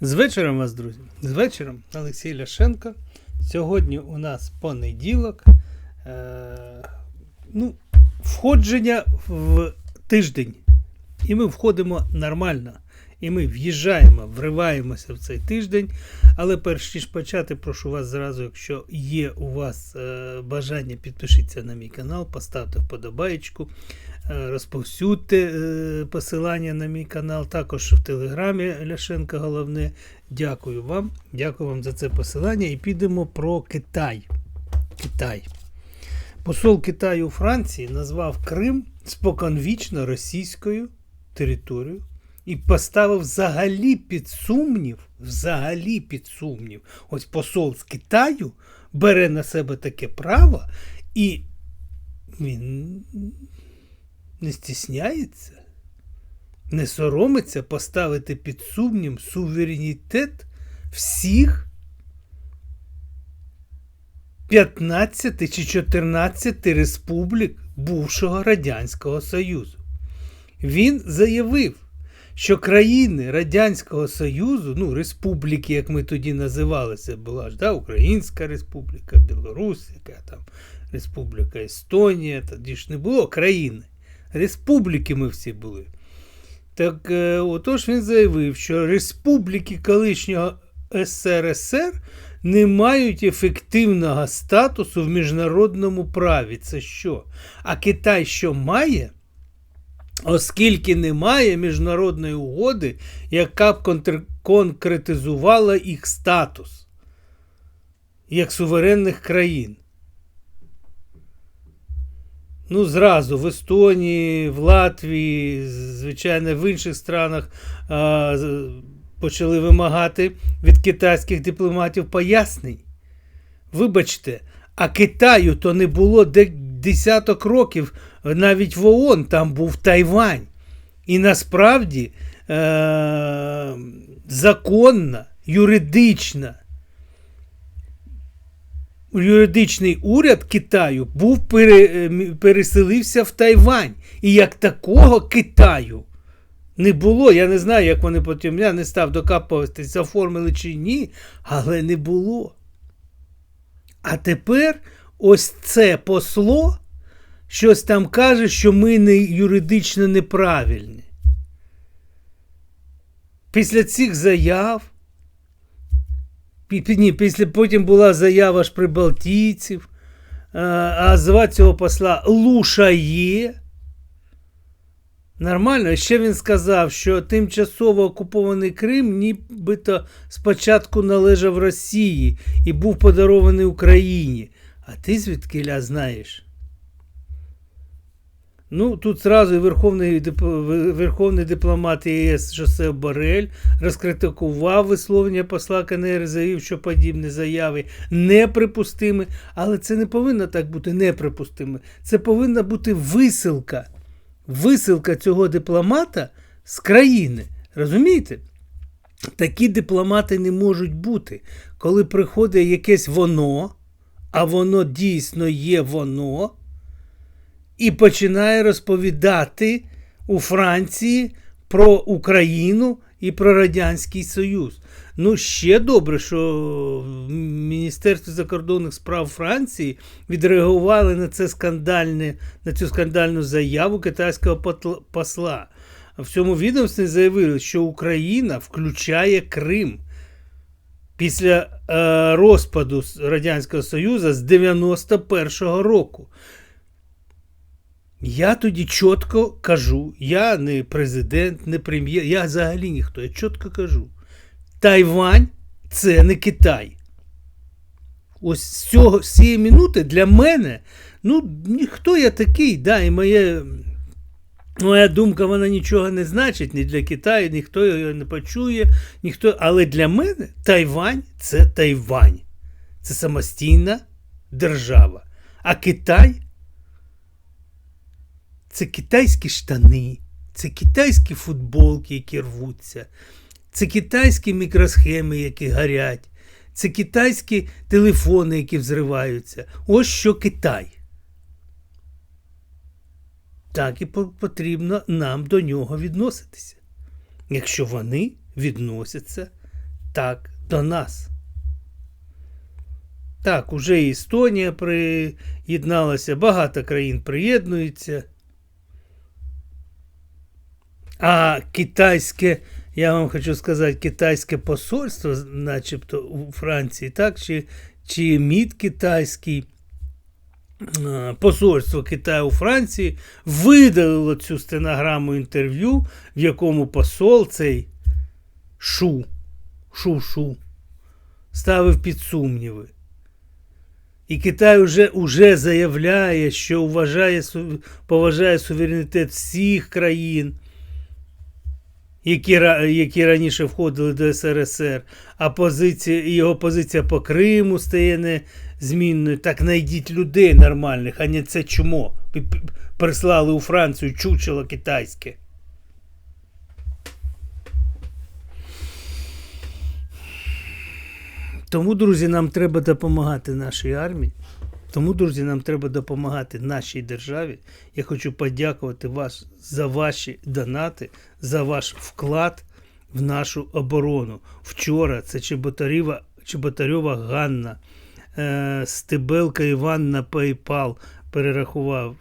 З вечором вас, друзі. З вечором Олексій Ляшенко. Сьогодні у нас понеділок. Е, ну, входження в тиждень. І ми входимо нормально. І ми в'їжджаємо, вриваємося в цей тиждень. Але перш ніж почати, прошу вас зразу, якщо є у вас е, бажання, підпишіться на мій канал, поставте вподобаєчку, розповсюдьте е, посилання на мій канал, також в Телеграмі Ляшенка головне. Дякую вам. Дякую вам за це посилання. І підемо про Китай. Китай. Посол Китаю у Франції назвав Крим споконвічно російською територією і поставив взагалі під сумнів, взагалі під сумнів. Ось посол з Китаю бере на себе таке право і він не стісняється, не соромиться поставити під сумнів суверенітет всіх 15 чи 14 республік бувшого Радянського Союзу. Він заявив, що країни Радянського Союзу, ну, республіки, як ми тоді називалися, була ж да, Українська Республіка, Білорусь, яка там Республіка Естонія, тоді ж не було країни. Республіки ми всі були. Так е, отож він заявив, що республіки колишнього СРСР не мають ефективного статусу в міжнародному праві. Це що? А Китай що має? Оскільки немає міжнародної угоди, яка б конкретизувала їх статус як суверенних країн. Ну, зразу в Естонії, в Латвії, звичайно, в інших странах а, почали вимагати від китайських дипломатів пояснень. Вибачте, а Китаю то не було десяток років навіть в ООН, там був Тайвань. І насправді е- законна, юридична, юридичний уряд Китаю був пере, е, переселився в Тайвань. І як такого Китаю не було. Я не знаю, як вони потім. Я не став докапуватися, оформили чи ні, але не було. А тепер ось це посло щось там каже, що ми не юридично неправильні. Після цих заяв. Ні, після, потім була заява ж прибалтійців, а, а звати цього посла Лушає. Нормально. Ще він сказав, що тимчасово окупований Крим нібито спочатку належав Росії і був подарований Україні. А ти звідкиля знаєш? Ну, тут зразу і верховний, верховний дипломат ЄС Жосеп Борель розкритикував висловлення посла КНР, заявив, що подібні заяви неприпустимі, але це не повинно так бути неприпустими. Це повинна бути висилка. Висилка цього дипломата з країни. Розумієте? Такі дипломати не можуть бути, коли приходить якесь воно, а воно дійсно є воно, і починає розповідати у Франції про Україну і про Радянський Союз. Ну, ще добре, що в Міністерстві закордонних справ Франції відреагували на це скандальне, на цю скандальну заяву китайського посла. В цьому відомстві заявили, що Україна включає Крим після е, розпаду Радянського Союзу з 91-го року. Я тоді чітко кажу, я не президент, не прем'єр, я взагалі ніхто. Я чітко кажу. Тайвань це не Китай. Ось з цього з цієї минути для мене, ну, ніхто я такий, да, і моє, моя думка вона нічого не значить ні для Китаю, ніхто його не почує, ніхто. Але для мене Тайвань це Тайвань. Це самостійна держава. А Китай це китайські штани, це китайські футболки, які рвуться, це китайські мікросхеми, які горять, це китайські телефони, які взриваються. Ось що Китай. Так і потрібно нам до нього відноситися. Якщо вони відносяться так до нас. Так, уже і Естонія приєдналася, багато країн приєднуються. А китайське, я вам хочу сказати, китайське посольство, начебто у Франції, так, чи, чи МІД китайський, посольство Китаю у Франції видалило цю стенограму інтерв'ю, в якому посол цей Шу, Шу-Шу, ставив під сумніви. І Китай вже, уже заявляє, що вважає, поважає суверенітет всіх країн, які, які раніше входили до СРСР, а позиція, його позиція по Криму стає незмінною. Так знайдіть людей нормальних, а не це чмо. Прислали у Францію чучело китайське. Тому, друзі, нам треба допомагати нашій армії. Тому, друзі, нам треба допомагати нашій державі. Я хочу подякувати вас за ваші донати, за ваш вклад в нашу оборону. Вчора це Чеботарєва, Чеботарьова Ганна, е, Стебелка Іван на PayPal перерахував.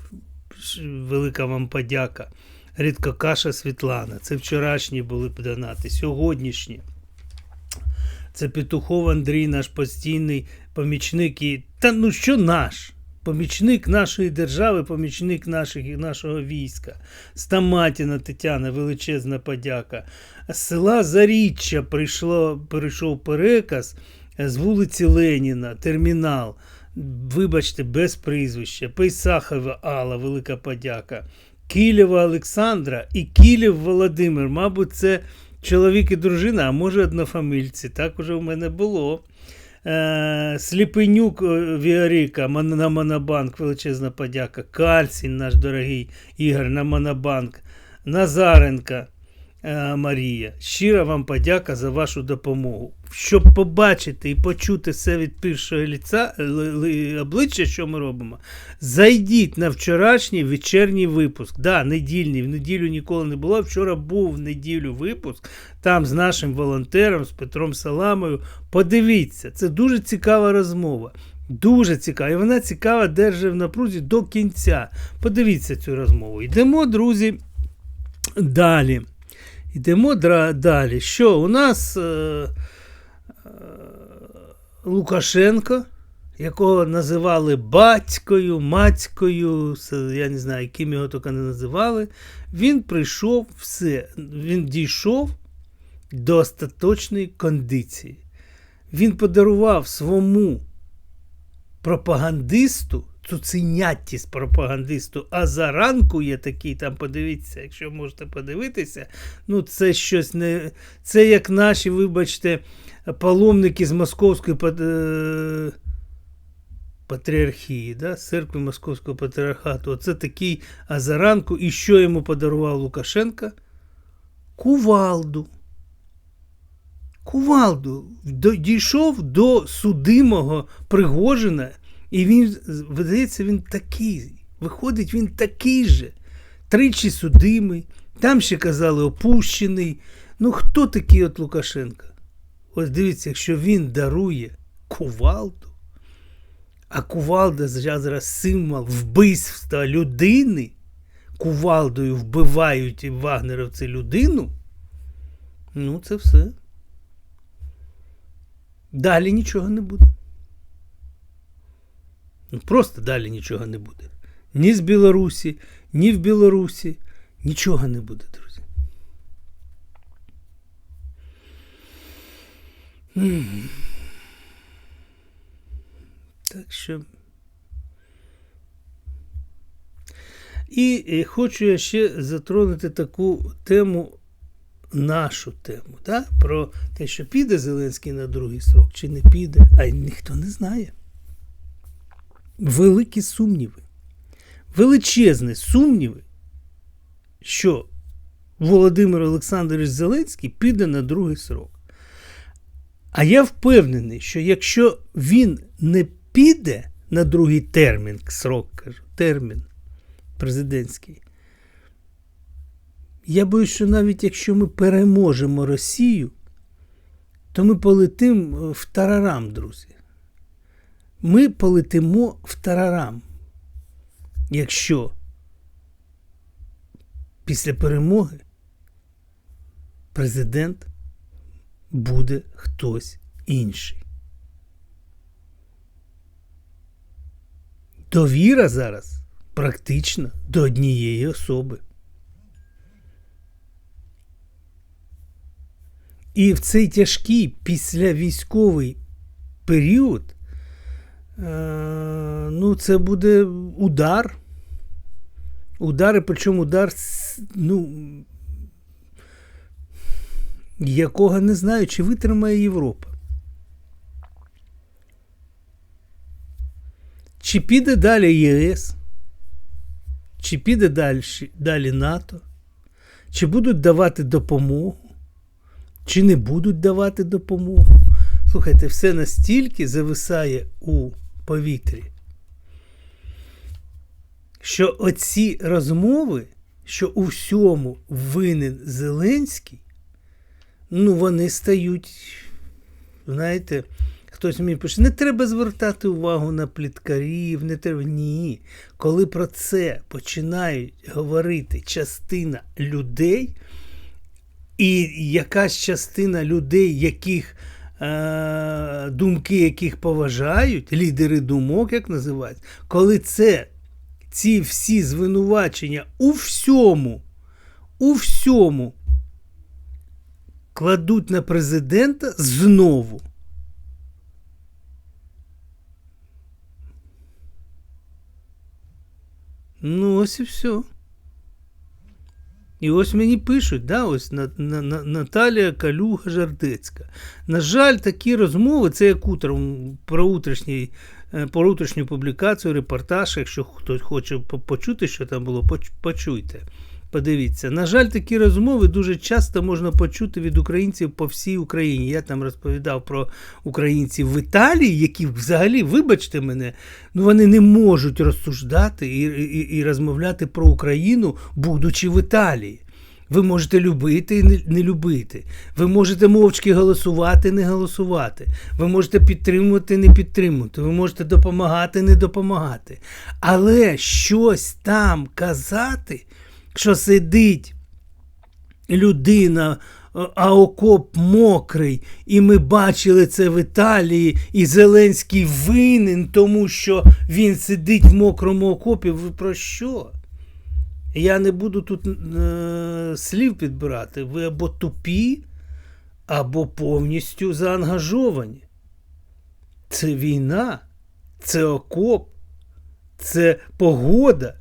Велика вам подяка. Рідкокаша Світлана. Це вчорашні були донати, сьогоднішні. Це Петухов Андрій, наш постійний помічник. І... Та ну що наш? Помічник нашої держави, помічник наших, нашого війська. Стаматіна Тетяна, величезна подяка. З села Заріччя прийшло, прийшов переказ з вулиці Леніна, термінал. Вибачте, без прізвища. Пейсахова Алла, велика подяка. Кілєва Олександра і Кілєв Володимир. Мабуть, це чоловік і дружина, а може однофамільці. Так уже в мене було. Е, Сліпенюк е, Віаріка на Монобанк, величезна подяка. Кальцін, наш дорогий Ігор на Монобанк. Назаренка Марія. Щира вам подяка за вашу допомогу. Щоб побачити і почути все від першого ліця, ли- обличчя, що ми робимо, зайдіть на вчорашній вечірній випуск. Да, недільний, в неділю ніколи не було. Вчора був в неділю випуск. Там з нашим волонтером, з Петром Саламою. Подивіться, це дуже цікава розмова. Дуже цікава. І вона цікава, держи в напрузі до кінця. Подивіться цю розмову. Йдемо, друзі, далі. Йдемо далі. Що у нас е, е, Лукашенко, якого називали батькою, матькою, я не знаю, яким його тільки не називали. Він прийшов все. Він дійшов до остаточної кондиції. Він подарував своєму пропагандисту, цуценятті пропагандисту, а заранку є такий, там подивіться, якщо можете подивитися, ну це щось не. Це як наші, вибачте, паломники з московської е, патріархії, да? церкви Московського патріархату. Оце такий Азаранку. І що йому подарував Лукашенка? Кувалду. Кувалду дійшов до судимого Пригожина, і він, видається, він такий. Виходить, він такий же. Тричі судимий, там ще казали опущений. Ну хто такий от Лукашенка? Ось дивіться, якщо він дарує кувалду, а кувалда зараз символ вбивства людини, кувалдою вбивають і вагнеровці людину, ну це все. Далі нічого не буде. Ну, просто далі нічого не буде. Ні з Білорусі, ні в Білорусі. Нічого не буде, друзі. Так що. І е, хочу я ще затронути таку тему, нашу тему, да? про те, що піде Зеленський на другий срок чи не піде, а ніхто не знає. Великі сумніви. Величезні сумніви, що Володимир Олександрович Зеленський піде на другий срок. А я впевнений, що якщо він не піде на другий термін, срок кажу, термін президентський, я боюсь, що навіть якщо ми переможемо Росію, то ми полетимо в тарарам, друзі. Ми полетимо в тарарам. Якщо після перемоги президент буде хтось інший. Довіра зараз практично до однієї особи. І в цей тяжкий післявійськовий період, ну, це буде удар. Удари, причому удар, ну, якого не знаю, чи витримає Європа. Чи піде далі ЄС, чи піде далі, далі НАТО, чи будуть давати допомогу, чи не будуть давати допомогу. Слухайте, все настільки зависає у повітрі, що оці розмови, що у всьому винен Зеленський, ну, вони стають, знаєте, хтось мені пише, не треба звертати увагу на пліткарів, не треба. Ні. Коли про це починають говорити частина людей, і якась частина людей, яких е, думки яких поважають, лідери думок, як називають, коли це ці всі звинувачення у всьому, у всьому кладуть на президента знову. Ну, ось і все. І ось мені пишуть, да, ось на, на, на, Наталія Калюга Жардецька. На жаль, такі розмови, це як утром про утрішній, про утрішню публікацію, репортаж. Якщо хтось хоче почути, що там було, почуйте. Подивіться, на жаль, такі розмови дуже часто можна почути від українців по всій Україні. Я там розповідав про українців в Італії, які взагалі, вибачте мене, ну вони не можуть розсуждати і, і, і розмовляти про Україну, будучи в Італії. Ви можете любити і не, любити. Ви можете мовчки голосувати, не голосувати. Ви можете підтримувати, не підтримувати. Ви можете допомагати, не допомагати. Але щось там казати що сидить людина, а окоп мокрий, і ми бачили це в Італії, і Зеленський винен, тому що він сидить в мокрому окопі. Ви про що? Я не буду тут е, слів підбирати. Ви або тупі, або повністю заангажовані. Це війна, це окоп, це погода.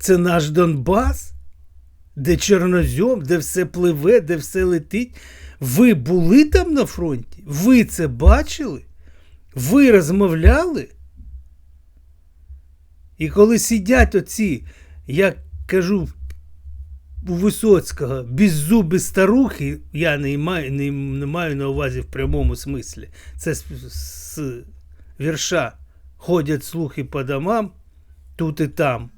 Це наш Донбас, де чорнозьом, де все пливе, де все летить. Ви були там на фронті? Ви це бачили? Ви розмовляли? І коли сидять оці, я кажу у Висоцького, беззуби старухи, я не маю не, не маю на увазі в прямому смислі. Це з, з вірша ходять слухи по домам, тут і там.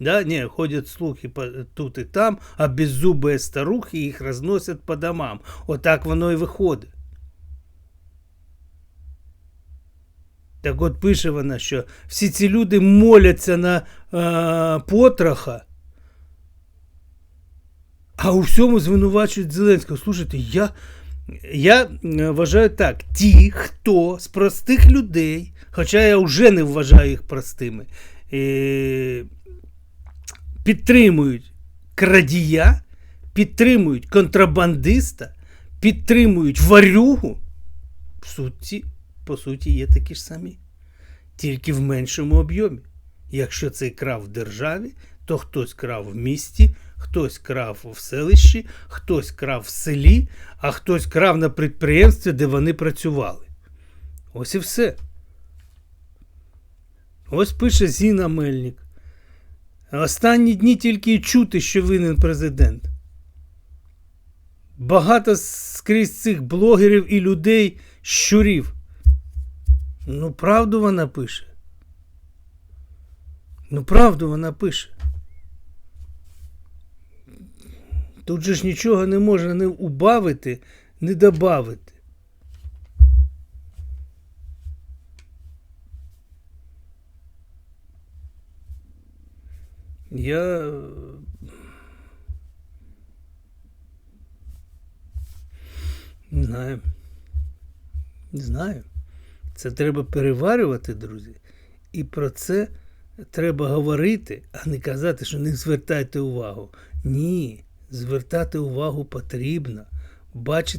Да, не, ходят слухи по, тут і там, а беззубые старухи їх розносять по домам. Отак воно і виходить. Так от пише вона, що всі ці люди моляться на е, потроха, а у всьому звинувачують Зеленського. Слушайте, я я вважаю так: ті, хто з простих людей, хоча я вже не вважаю їх простими. Е, підтримують крадія, підтримують контрабандиста, підтримують варюгу. В суті, по суті, є такі ж самі. Тільки в меншому об'ємі. Якщо цей крав в державі, то хтось крав в місті, хтось крав в селищі, хтось крав в селі, а хтось крав на підприємстві, де вони працювали. Ось і все. Ось пише Зіна Мельник. Останні дні тільки чути, що винен президент. Багато скрізь цих блогерів і людей щурів. Ну, правду вона пише. Ну, правду вона пише. Тут же ж нічого не можна не убавити, не добавити. Я. е, Не знаю. Не знаю. Це треба переварювати, друзі. І про це треба говорити, а не казати, що не звертайте увагу. Ні, звертати увагу потрібно. Бачити.